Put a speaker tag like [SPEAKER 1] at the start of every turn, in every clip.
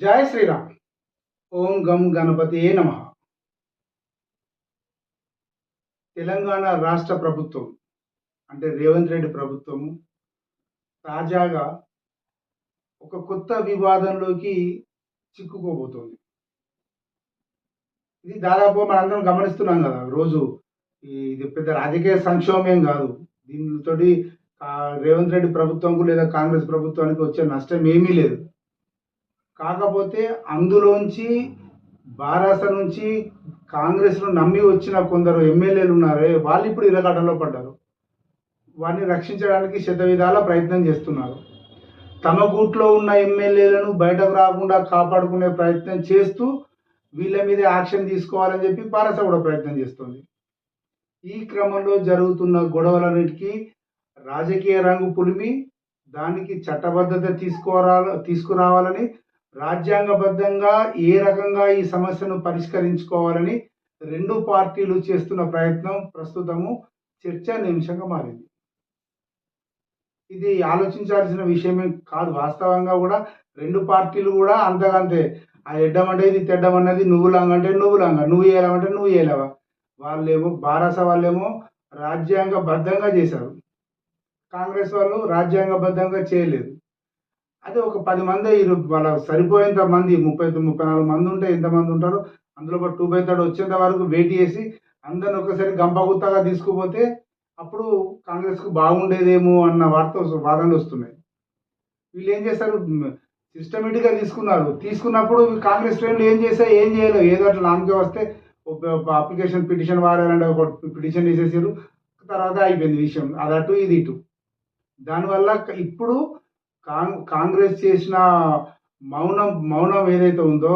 [SPEAKER 1] జయ శ్రీరామ్. ఓం గం గణపతి నమ. తెలంగాణ రాష్ట్ర ప్రభుత్వం అంటే రేవంత్ రెడ్డి ప్రభుత్వము తాజాగా ఒక కొత్త వివాదంలోకి చిక్కుకోబోతోంది ఇది దాదాపు మనందరం గమనిస్తున్నాం కదా రోజు ఇది పెద్ద రాజకీయ సంక్షోభం కాదు. దీనితోటి రేవంత్ రెడ్డి ప్రభుత్వంకు లేదా కాంగ్రెస్ ప్రభుత్వానికి వచ్చే నష్టం ఏమీ లేదు. కాకపోతే అందులోంచి బారాస నుంచి కాంగ్రెస్ను నమ్మి వచ్చిన కొందరు ఎమ్మెల్యేలు ఉన్నారే వాళ్ళు ఇప్పుడు ఇరగడలో పడ్డారు. వారిని రక్షించడానికి శతవిధాల ప్రయత్నం చేస్తున్నారు. తమ గూట్లో ఉన్న ఎమ్మెల్యేలను బయటకు రాకుండా కాపాడుకునే ప్రయత్నం చేస్తూ వీళ్ళ మీద యాక్షన్ తీసుకోవాలని చెప్పి బారాస కూడా ప్రయత్నం చేస్తుంది. ఈ క్రమంలో జరుగుతున్న గొడవలన్నిటికీ రాజకీయ రంగు పులిమి దానికి చట్టబద్ధత తీసుకురా తీసుకురావాలని రాజ్యాంగబద్ధంగా ఏ రకంగా ఈ సమస్యను పరిష్కరించుకోవాలని రెండు పార్టీలు చేస్తున్న ప్రయత్నం ప్రస్తుతము చర్చానీయాంశంగా మారింది. ఇది ఆలోచించాల్సిన విషయమే కాదు. వాస్తవంగా కూడా రెండు పార్టీలు కూడా అంతకంతే. ఆ ఎడ్డమంటే ఇది తెడ్డమన్నది నువ్వు లాంగంటే నువ్వు లాంగ నువ్వు ఏలావంటే నువ్వు ఏలావా. వాళ్ళేమో బారాస వాళ్ళేమో రాజ్యాంగబద్ధంగా చేశారు. కాంగ్రెస్ వాళ్ళు రాజ్యాంగబద్ధంగా చేయలేదు. అదే ఒక పది మంది వాళ్ళ సరిపోయేంత మంది ముప్పై ముప్పై నాలుగు మంది ఉంటే ఎంతమంది ఉంటారు అందులో ఒక టూ బై థర్డ్ వచ్చేంత వరకు వెయిట్ చేసి అందరిని ఒకసారి గంపగుత్తగా తీసుకుపోతే అప్పుడు కాంగ్రెస్కు బాగుండేదేమో అన్న వార్త వస్తు- వాదనలు వస్తున్నాయి. వీళ్ళు ఏం చేస్తారు? సిస్టమేటిక్గా తీసుకున్నారు. తీసుకున్నప్పుడు కాంగ్రెస్ శ్రేణులు ఏం చేసా ఏం చేయలేవు ఏదో అట్లా లాంగ్గా వస్తే అప్లికేషన్ పిటిషన్ వారాలంటే ఒక పిటిషన్ వేసేసారు తర్వాత అయిపోయింది విషయం. అది అటు ఇది ఇటు. దానివల్ల ఇప్పుడు కాంగ్రెస్ చేసిన మౌనం మౌనం ఏదైతే ఉందో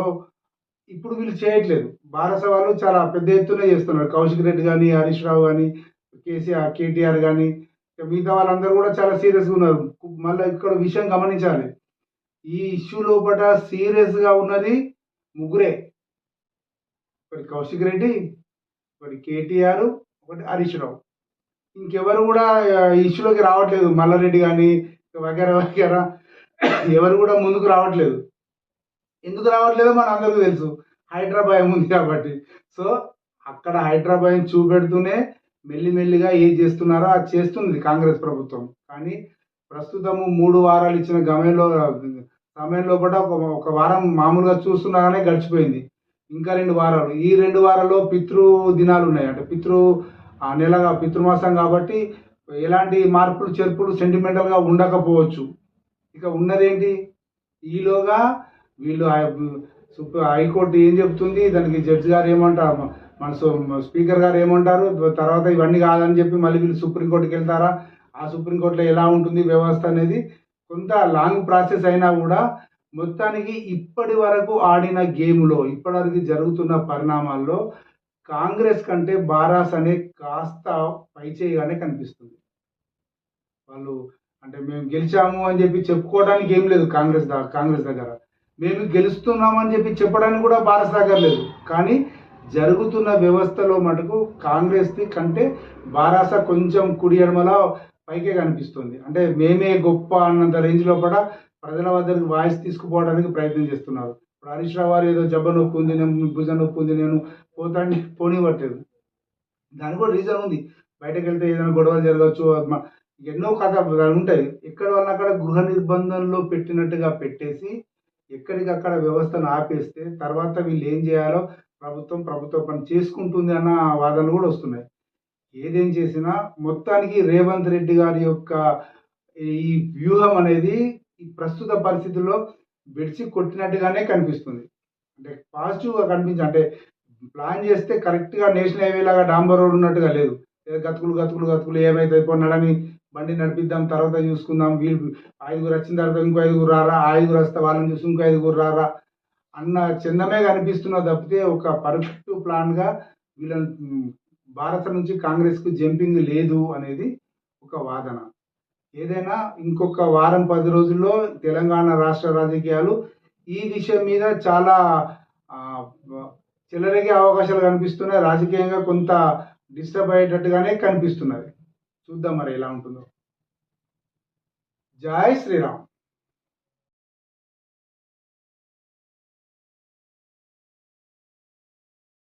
[SPEAKER 1] ఇప్పుడు వీళ్ళు చేయట్లేదు. భారత వాళ్ళు చాలా పెద్ద ఎత్తున చేస్తున్నారు. కౌశిక్ రెడ్డి కానీ హరీష్ రావు కానీ కేసీఆర్ కేటీఆర్ కానీ మిగతా వాళ్ళందరూ కూడా చాలా సీరియస్గా ఉన్నారు. మళ్ళీ ఇక్కడ విషయం గమనించాలి. ఈ ఇష్యూ లోపల సీరియస్గా ఉన్నది ముగ్గురే. ఒకటి కౌశిక్ రెడ్డి ఒకటి కేటీఆర్ ఒకటి హరీష్ రావు. ఇంకెవరు కూడా ఇష్యూలోకి రావట్లేదు. మల్లారెడ్డి కానీ వగేరా వగేరా. ఎవరు కూడా ముందుకు రావట్లేదు. ఎందుకు రావట్లేదో మన అందరికీ తెలుసు. హైదరాబాద్ ఉంది కాబట్టి. సో అక్కడ హైదరాబాద్ చూపెడుతూనే మెల్లిమెల్లిగా ఏం చేస్తున్నారో అది చేస్తుంది కాంగ్రెస్ ప్రభుత్వం. కానీ ప్రస్తుతము మూడు వారాలు ఇచ్చిన గమయంలో సమయంలో కూడా ఒక ఒక వారం మామూలుగా చూస్తున్నాగానే గడిచిపోయింది. ఇంకా రెండు వారాలు. ఈ రెండు వారాల్లో పితృ దినాలు ఉన్నాయి. అంటే పితృ ఆ నెలగా పితృమాసం కాబట్టి ఎలాంటి మార్పులు చేర్పులు సెంటిమెంటల్గా ఉండకపోవచ్చు. ఇక ఉన్నదేంటి? ఈలోగా వీళ్ళు సుప్రీ హైకోర్టు ఏం చెప్తుంది? దానికి జడ్జి గారు ఏమంటారు? మన స్పీకర్ గారు ఏమంటారు? తర్వాత ఇవన్నీ కాదని చెప్పి మళ్ళీ వీళ్ళు సుప్రీంకోర్టుకి వెళ్తారా? ఆ సుప్రీంకోర్టులో ఎలా ఉంటుంది వ్యవస్థ అనేది కొంత లాంగ్ ప్రాసెస్ అయినా కూడా మొత్తానికి ఇప్పటి వరకు ఆడిన గేమ్లో ఇప్పటివరకు జరుగుతున్న పరిణామాల్లో కాంగ్రెస్ కంటే బారాస్ అనే కాస్త పైచేయగానే కనిపిస్తుంది. వాళ్ళు అంటే మేము గెలిచాము అని చెప్పి చెప్పుకోవడానికి ఏం లేదు కాంగ్రెస్ దా కాంగ్రెస్ దగ్గర. మేము గెలుస్తున్నామని చెప్పి చెప్పడానికి కూడా భారత్ దగ్గర లేదు. కానీ జరుగుతున్న వ్యవస్థలో మటుకు కాంగ్రెస్ది కంటే బారాస కొంచెం కుడి ఎడమల పైకే కనిపిస్తుంది. అంటే మేమే గొప్ప అన్నంత రేంజ్లో కూడా ప్రజల వద్దకు వాయిస్ తీసుకుపోవడానికి ప్రయత్నం చేస్తున్నారు. ఇప్పుడు హరీష్ రావు గారు ఏదో జబ్బ నొప్పి ఉంది నేను భుజ నొప్పి ఉంది నేను పోతాండి పోనివ్వట్లేదు. దానికి కూడా రీజన్ ఉంది. బయటకు వెళ్తే ఏదైనా గొడవలు జరగవచ్చు ఎన్నో కథ ఉంటాయి ఎక్కడ అక్కడ గృహ నిర్బంధంలో పెట్టినట్టుగా పెట్టేసి ఎక్కడికక్కడ వ్యవస్థను ఆపేస్తే తర్వాత వీళ్ళు ఏం చేయాలో ప్రభుత్వం ప్రభుత్వ పని చేసుకుంటుంది అన్న వాదనలు కూడా వస్తున్నాయి. ఏదేం చేసినా మొత్తానికి రేవంత్ రెడ్డి గారి యొక్క ఈ వ్యూహం అనేది ఈ ప్రస్తుత పరిస్థితుల్లో విడిచి కొట్టినట్టుగానే కనిపిస్తుంది. అంటే పాజిటివ్గా కనిపించి అంటే ప్లాన్ చేస్తే కరెక్ట్గా నేషనల్ హైవే లాగా డాంబర్ రోడ్ ఉన్నట్టుగా లేదు. గతుకులు గతుకులు గతుకులు ఏమైతే కొన్నాడని బండి నడిపిద్దాం తర్వాత చూసుకుందాం వీళ్ళు ఐదుగురు వచ్చిన తర్వాత ఇంకో ఐదుగురు రారా ఐదుగురు వస్తే వాళ్ళని చూసి ఇంకో ఐదుగురు రారా అన్న చందమే కనిపిస్తున్న తప్పితే ఒక పర్ఫెక్ట్ ప్లాన్గా వీళ్ళని భారత నుంచి కాంగ్రెస్కు జంపింగ్ లేదు అనేది ఒక వాదన. ఏదైనా ఇంకొక వారం పది రోజుల్లో తెలంగాణ రాష్ట్ర రాజకీయాలు ఈ విషయం మీద చాలా ఆ, చెలరేగే అవకాశాలు కనిపిస్తున్నాయి. రాజకీయంగా కొంత డిస్టర్బ్ అయ్యేటట్టుగానే కనిపిస్తున్నది. చూద్దాం మరి ఎలా ఉంటుందో. జై శ్రీరామ్.